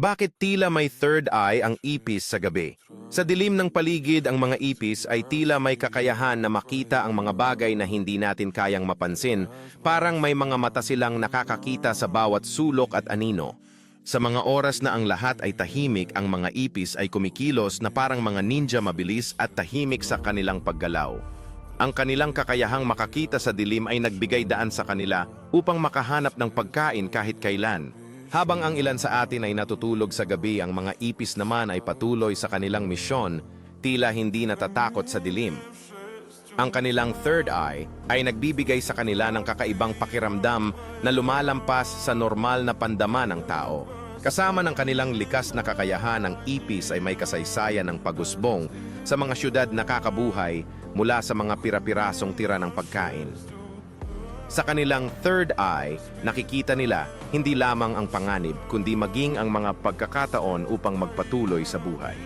Bakit tila may third eye ang ipis sa gabi? Sa dilim ng paligid ang mga ipis ay tila may kakayahan na makita ang mga bagay na hindi natin kayang mapansin, parang may mga mata silang nakakakita sa bawat sulok at anino. Sa mga oras na ang lahat ay tahimik, ang mga ipis ay kumikilos na parang mga ninja mabilis at tahimik sa kanilang paggalaw. Ang kanilang kakayahang makakita sa dilim ay nagbigay daan sa kanila upang makahanap ng pagkain kahit kailan. Habang ang ilan sa atin ay natutulog sa gabi, ang mga ipis naman ay patuloy sa kanilang misyon, tila hindi natatakot sa dilim. Ang kanilang third eye ay nagbibigay sa kanila ng kakaibang pakiramdam na lumalampas sa normal na pandama ng tao. Kasama ng kanilang likas na kakayahan, ang ipis ay may kasaysayan ng pagusbong sa mga syudad na kakabuhay mula sa mga pirapirasong tira ng pagkain. Sa kanilang third eye, nakikita nila hindi lamang ang panganib, kundi maging ang mga pagkakataon upang magpatuloy sa buhay.